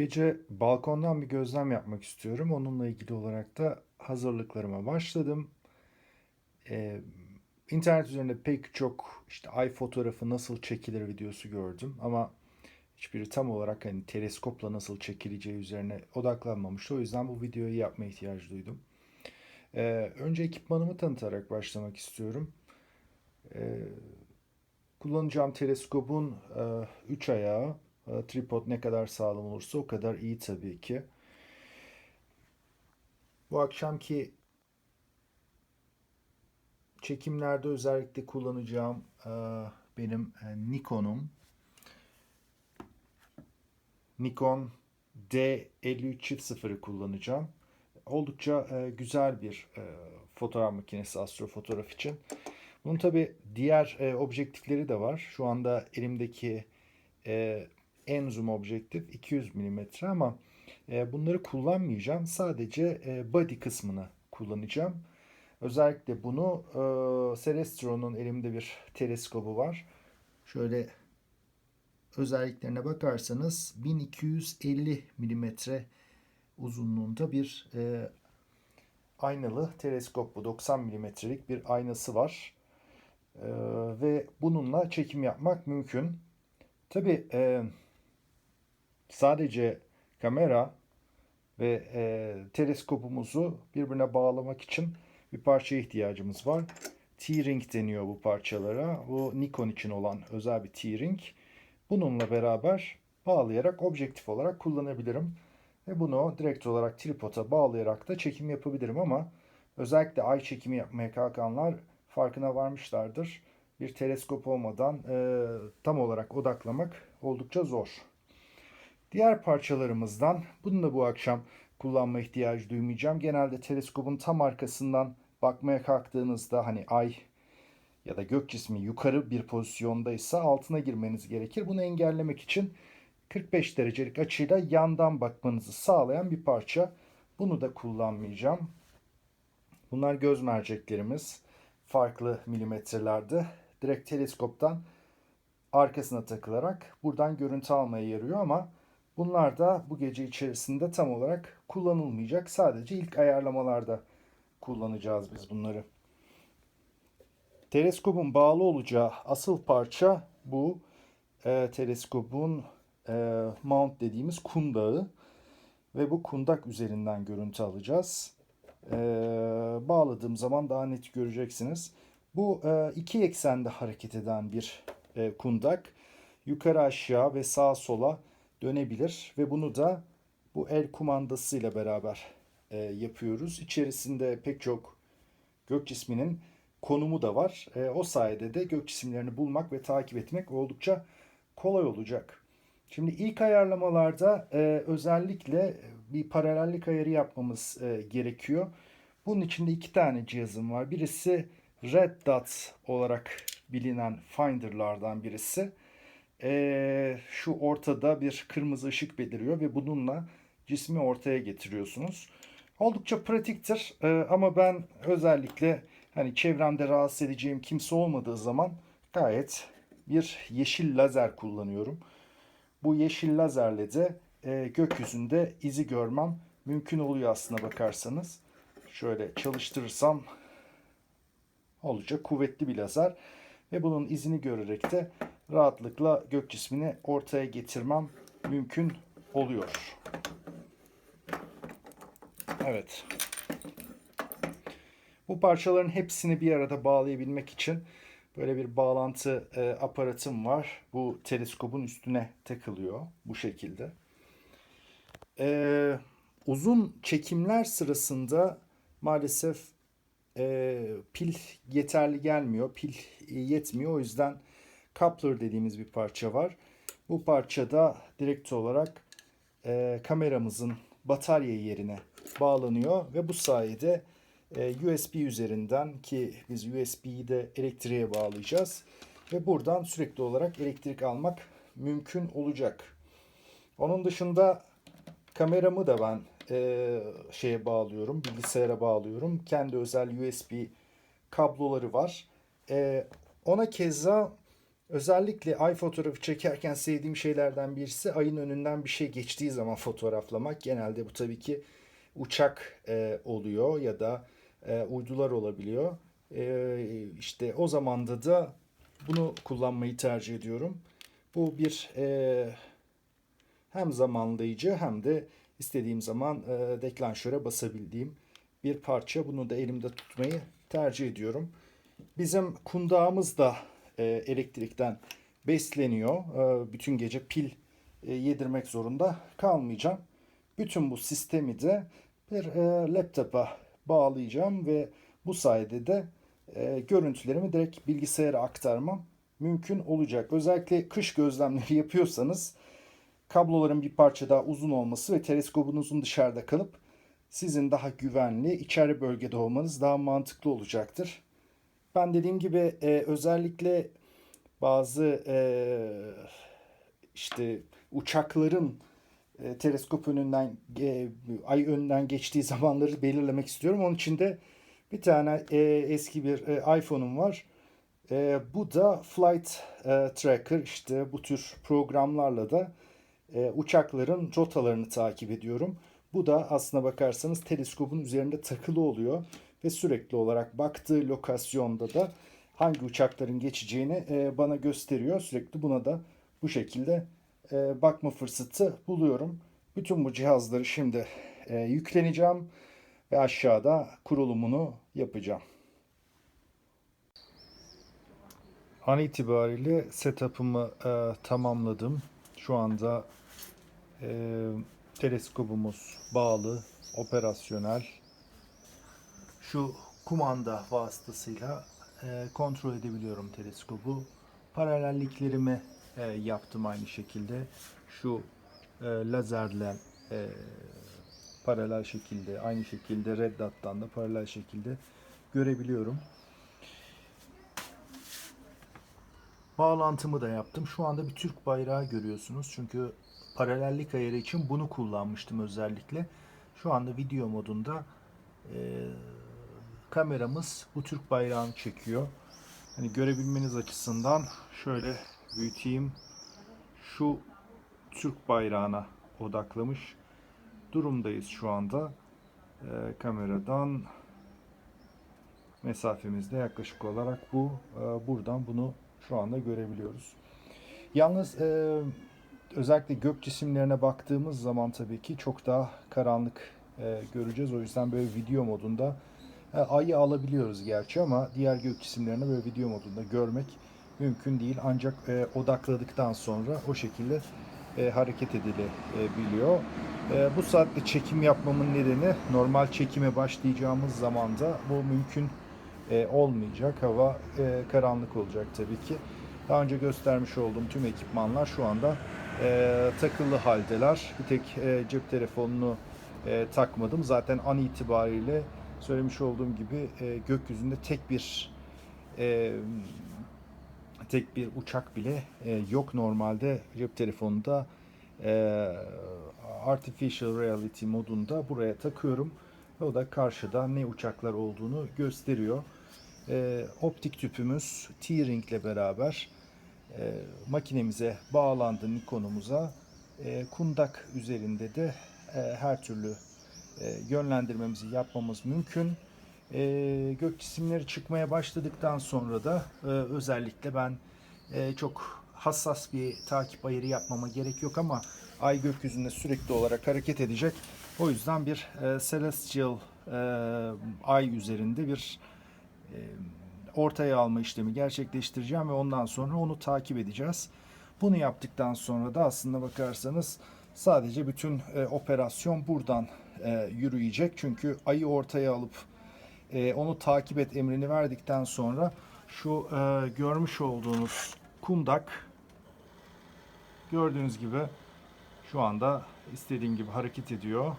Gece balkondan bir gözlem yapmak istiyorum. Onunla ilgili olarak da hazırlıklarıma başladım. Ee, internet üzerinde pek çok işte ay fotoğrafı nasıl çekilir videosu gördüm ama hiçbiri tam olarak hani teleskopla nasıl çekileceği üzerine odaklanmamıştı. O yüzden bu videoyu yapma ihtiyacı duydum. Ee, önce ekipmanımı tanıtarak başlamak istiyorum. Ee, kullanacağım teleskopun 3 ayağı, e, tripod ne kadar sağlam olursa o kadar iyi tabii ki. Bu akşamki çekimlerde özellikle kullanacağım e, benim e, Nikon'um. Nikon D5300'ı kullanacağım. Oldukça e, güzel bir fotoğraf makinesi astrofotoğraf için. Bunun tabi diğer objektifleri de var. Şu anda elimdeki en zoom objektif 200 mm ama e, bunları kullanmayacağım. Sadece e, body kısmını kullanacağım. Özellikle bunu e, Celestro'nun elimde bir teleskobu var. Şöyle özelliklerine bakarsanız 1250 mm uzunluğunda bir aynalı teleskop bu. 90 mm'lik bir aynası var. Ve bununla çekim yapmak mümkün. Tabi e, sadece kamera ve e, teleskopumuzu birbirine bağlamak için bir parçaya ihtiyacımız var. T-ring deniyor bu parçalara. Bu Nikon için olan özel bir T-ring. Bununla beraber bağlayarak objektif olarak kullanabilirim. Ve bunu direkt olarak tripoda bağlayarak da çekim yapabilirim ama özellikle ay çekimi yapmaya kalkanlar farkına varmışlardır. Bir teleskop olmadan e, tam olarak odaklamak oldukça zor. Diğer parçalarımızdan bunu da bu akşam kullanma ihtiyacı duymayacağım. Genelde teleskopun tam arkasından bakmaya kalktığınızda hani ay ya da gök cismi yukarı bir pozisyondaysa altına girmeniz gerekir. Bunu engellemek için 45 derecelik açıyla yandan bakmanızı sağlayan bir parça. Bunu da kullanmayacağım. Bunlar göz merceklerimiz. Farklı milimetrelerde. Direkt teleskoptan arkasına takılarak buradan görüntü almaya yarıyor ama bunlar da bu gece içerisinde tam olarak kullanılmayacak. Sadece ilk ayarlamalarda kullanacağız biz bunları. Teleskopun bağlı olacağı asıl parça bu. E, teleskopun e, mount dediğimiz kundağı ve bu kundak üzerinden görüntü alacağız. E, bağladığım zaman daha net göreceksiniz. Bu e, iki eksende hareket eden bir e, kundak. Yukarı aşağı ve sağa sola dönebilir ve bunu da bu el kumandasıyla beraber e, yapıyoruz. İçerisinde pek çok gök cisminin konumu da var. E, o sayede de gök cisimlerini bulmak ve takip etmek oldukça kolay olacak. Şimdi ilk ayarlamalarda e, özellikle bir paralellik ayarı yapmamız e, gerekiyor. Bunun içinde iki tane cihazım var. Birisi Red Dot olarak bilinen Finder'lardan birisi. E, şu ortada bir kırmızı ışık beliriyor ve bununla cismi ortaya getiriyorsunuz. Oldukça pratiktir e, ama ben özellikle hani çevremde rahatsız edeceğim kimse olmadığı zaman gayet bir yeşil lazer kullanıyorum. Bu yeşil lazerle de e, gökyüzünde izi görmem mümkün oluyor aslına bakarsanız. Şöyle çalıştırırsam olacak kuvvetli bir lazer ve bunun izini görerek de rahatlıkla gök cismini ortaya getirmem mümkün oluyor. Evet. Bu parçaların hepsini bir arada bağlayabilmek için böyle bir bağlantı e, aparatım var. Bu teleskopun üstüne takılıyor bu şekilde. E, uzun çekimler sırasında maalesef e, pil yeterli gelmiyor. Pil yetmiyor. O yüzden coupler dediğimiz bir parça var. Bu parçada direkt olarak e, kameramızın batarya yerine bağlanıyor ve bu sayede e, USB üzerinden ki biz USB'yi de elektriğe bağlayacağız ve buradan sürekli olarak elektrik almak mümkün olacak. Onun dışında kameramı da ben e, şeye bağlıyorum, bilgisayara bağlıyorum. Kendi özel USB kabloları var. E, ona keza Özellikle ay fotoğrafı çekerken sevdiğim şeylerden birisi ayın önünden bir şey geçtiği zaman fotoğraflamak. Genelde bu tabii ki uçak e, oluyor ya da e, uydular olabiliyor. E, işte o zamanda da bunu kullanmayı tercih ediyorum. Bu bir e, hem zamanlayıcı hem de istediğim zaman e, deklanşöre basabildiğim bir parça. Bunu da elimde tutmayı tercih ediyorum. Bizim kundağımız da e, elektrikten besleniyor. E, bütün gece pil e, yedirmek zorunda kalmayacağım. Bütün bu sistemi de bir laptopa bağlayacağım ve bu sayede de görüntülerimi direkt bilgisayara aktarmam mümkün olacak. Özellikle kış gözlemleri yapıyorsanız kabloların bir parça daha uzun olması ve teleskobunuzun dışarıda kalıp sizin daha güvenli içeri bölgede olmanız daha mantıklı olacaktır. Ben dediğim gibi e, özellikle bazı e, işte uçakların e, teleskop önünden e, ay önünden geçtiği zamanları belirlemek istiyorum. Onun için de bir tane e, eski bir e, iPhone'um var. E, bu da Flight e, Tracker işte bu tür programlarla da e, uçakların rotalarını takip ediyorum. Bu da aslına bakarsanız teleskopun üzerinde takılı oluyor ve sürekli olarak baktığı lokasyonda da hangi uçakların geçeceğini e, bana gösteriyor. Sürekli buna da bu şekilde e, bakma fırsatı buluyorum. Bütün bu cihazları şimdi e, yükleneceğim ve aşağıda kurulumunu yapacağım. An itibariyle setup'ımı e, tamamladım. Şu anda e, teleskopumuz bağlı, operasyonel. Şu kumanda vasıtasıyla e, kontrol edebiliyorum teleskobu. Paralelliklerimi e, yaptım aynı şekilde. Şu e, lazerle e, paralel şekilde, aynı şekilde Red Dot'tan da paralel şekilde görebiliyorum. Bağlantımı da yaptım. Şu anda bir Türk bayrağı görüyorsunuz. Çünkü paralellik ayarı için bunu kullanmıştım özellikle. Şu anda video modunda e, kameramız bu Türk bayrağını çekiyor. Hani görebilmeniz açısından şöyle büyüteyim. Şu Türk bayrağına odaklamış durumdayız şu anda. E, kameradan mesafemizde yaklaşık olarak bu. E, buradan bunu şu anda görebiliyoruz. Yalnız e, özellikle gök cisimlerine baktığımız zaman tabii ki çok daha karanlık e, göreceğiz. O yüzden böyle video modunda ayı alabiliyoruz gerçi ama diğer gök cisimlerini böyle video modunda görmek mümkün değil. Ancak e, odakladıktan sonra o şekilde e, hareket edilebiliyor. E, bu saatte çekim yapmamın nedeni normal çekime başlayacağımız zaman da bu mümkün e, olmayacak. Hava e, karanlık olacak tabii ki. Daha önce göstermiş olduğum tüm ekipmanlar şu anda e, takılı haldeler. Bir tek e, cep telefonunu e, takmadım. Zaten an itibariyle söylemiş olduğum gibi e, gökyüzünde tek bir e, tek bir uçak bile e, yok normalde cep telefonunda e, artificial reality modunda buraya takıyorum o da karşıda ne uçaklar olduğunu gösteriyor. E, optik tüpümüz T-Ring ile beraber e, makinemize bağlandı Nikon'umuza. E, kundak üzerinde de e, her türlü e, yönlendirmemizi yapmamız mümkün. E, gök cisimleri çıkmaya başladıktan sonra da e, özellikle ben e, çok hassas bir takip ayarı yapmama gerek yok ama ay gökyüzünde sürekli olarak hareket edecek. O yüzden bir celestial ay üzerinde bir ortaya alma işlemi gerçekleştireceğim ve ondan sonra onu takip edeceğiz. Bunu yaptıktan sonra da aslında bakarsanız sadece bütün e, operasyon buradan e, yürüyecek. Çünkü ayı ortaya alıp e, onu takip et emrini verdikten sonra şu e, görmüş olduğunuz kundak gördüğünüz gibi şu anda istediğim gibi hareket ediyor.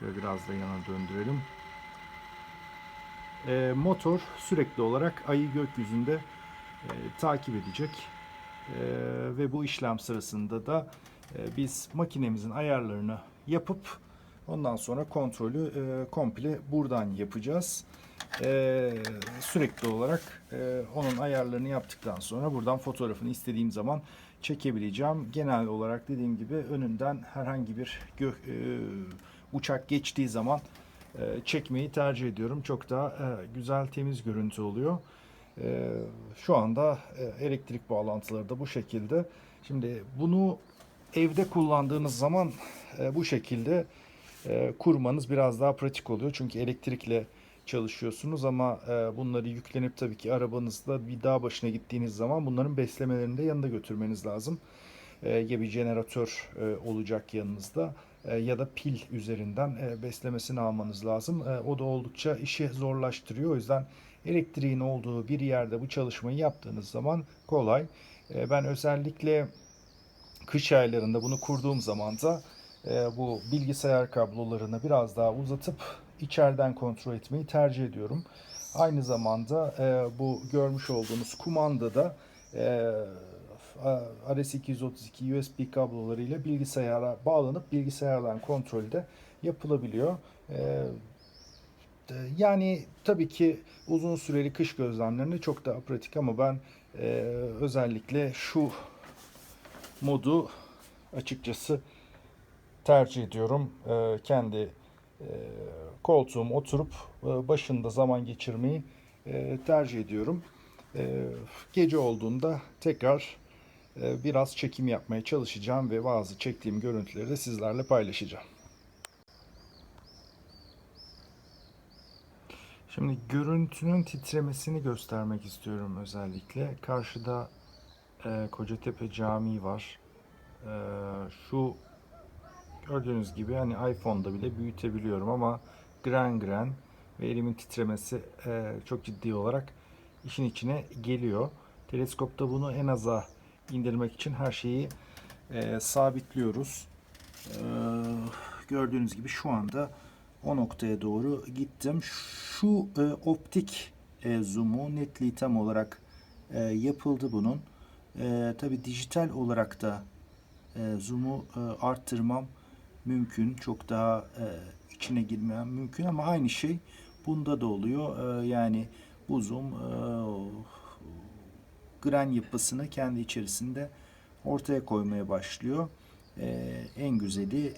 Şöyle biraz da yana döndürelim. E, motor sürekli olarak ayı gökyüzünde e, takip edecek. E, ve bu işlem sırasında da e, biz makinemizin ayarlarını yapıp ondan sonra kontrolü e, komple buradan yapacağız. e, sürekli olarak e, onun ayarlarını yaptıktan sonra buradan fotoğrafını istediğim zaman çekebileceğim. Genel olarak dediğim gibi önünden herhangi bir gö- e, uçak geçtiği zaman e, çekmeyi tercih ediyorum. Çok daha e, güzel temiz görüntü oluyor. E, şu anda e, elektrik bağlantıları da bu şekilde. Şimdi bunu evde kullandığınız zaman e, bu şekilde e, kurmanız biraz daha pratik oluyor. Çünkü elektrikle çalışıyorsunuz ama e, bunları yüklenip tabii ki arabanızda bir dağ başına gittiğiniz zaman bunların beslemelerini de yanında götürmeniz lazım. E, ya bir jeneratör e, olacak yanınızda e, ya da pil üzerinden e, beslemesini almanız lazım. E, o da oldukça işi zorlaştırıyor. O yüzden elektriğin olduğu bir yerde bu çalışmayı yaptığınız zaman kolay. E, ben özellikle kış aylarında bunu kurduğum zaman da e, bu bilgisayar kablolarını biraz daha uzatıp içeriden kontrol etmeyi tercih ediyorum. Aynı zamanda e, bu görmüş olduğunuz kumandada e, RS232 USB kablolarıyla bilgisayara bağlanıp bilgisayardan kontrol de yapılabiliyor. E, yani tabii ki uzun süreli kış gözlemlerinde çok daha pratik ama ben e, özellikle şu modu açıkçası tercih ediyorum. E, kendi e, koltuğum oturup e, başında zaman geçirmeyi e, tercih ediyorum. E, gece olduğunda tekrar e, biraz çekim yapmaya çalışacağım ve bazı çektiğim görüntüleri de sizlerle paylaşacağım. Şimdi görüntünün titremesini göstermek istiyorum özellikle. Karşıda e, Kocatepe Camii var. E, şu gördüğünüz gibi hani iPhone'da bile büyütebiliyorum ama gren gren ve elimin titremesi e, çok ciddi olarak işin içine geliyor. Teleskopta bunu en aza indirmek için her şeyi e, sabitliyoruz. E, gördüğünüz gibi şu anda o noktaya doğru gittim. Şu e, optik e, zoom'u netliği tam olarak e, yapıldı bunun. E, Tabi dijital olarak da e, zoom'u e, arttırmam mümkün. Çok daha e, içine girmem mümkün ama aynı şey bunda da oluyor. E, yani bu zoom e, gren yapısını kendi içerisinde ortaya koymaya başlıyor. E, en güzeli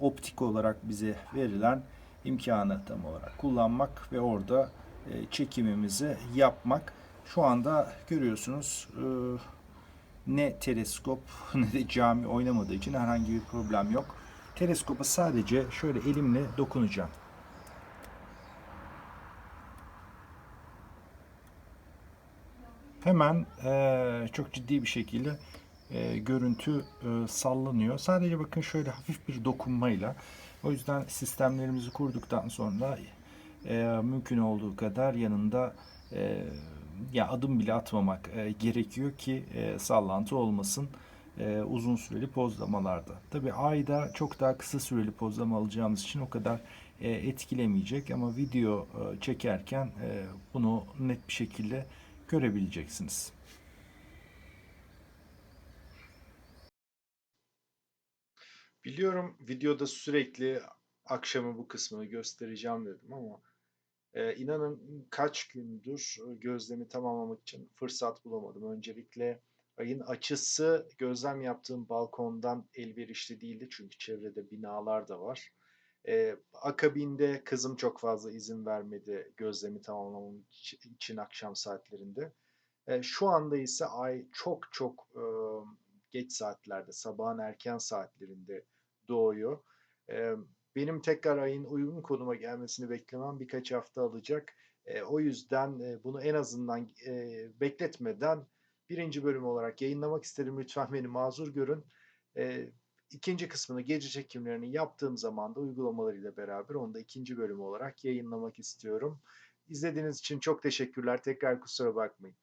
optik olarak bize verilen imkanı tam olarak kullanmak ve orada e, çekimimizi yapmak. Şu anda görüyorsunuz e, ne teleskop ne de cami oynamadığı için herhangi bir problem yok. Teleskopa sadece şöyle elimle dokunacağım. Hemen e, çok ciddi bir şekilde e, görüntü e, sallanıyor. Sadece bakın şöyle hafif bir dokunmayla. O yüzden sistemlerimizi kurduktan sonra e, mümkün olduğu kadar yanında e, ya adım bile atmamak e, gerekiyor ki e, sallantı olmasın e, uzun süreli pozlamalarda. Tabi ayda çok daha kısa süreli pozlama alacağımız için o kadar e, etkilemeyecek ama video e, çekerken e, bunu net bir şekilde görebileceksiniz. Biliyorum videoda sürekli akşamı bu kısmını göstereceğim dedim ama e, inanın kaç gündür gözlemi tamamlamak için fırsat bulamadım. Öncelikle ayın açısı gözlem yaptığım balkondan elverişli değildi çünkü çevrede binalar da var. E, akabinde kızım çok fazla izin vermedi gözlemi tamamlamam için akşam saatlerinde. E, şu anda ise ay çok çok e, geç saatlerde, sabahın erken saatlerinde doğuyor. E, benim tekrar ayın uygun konuma gelmesini beklemem birkaç hafta alacak. E, o yüzden e, bunu en azından e, bekletmeden birinci bölüm olarak yayınlamak istedim. Lütfen beni mazur görün. E, ikinci kısmını gece çekimlerini yaptığım zaman da uygulamalarıyla beraber onu da ikinci bölüm olarak yayınlamak istiyorum. İzlediğiniz için çok teşekkürler. Tekrar kusura bakmayın.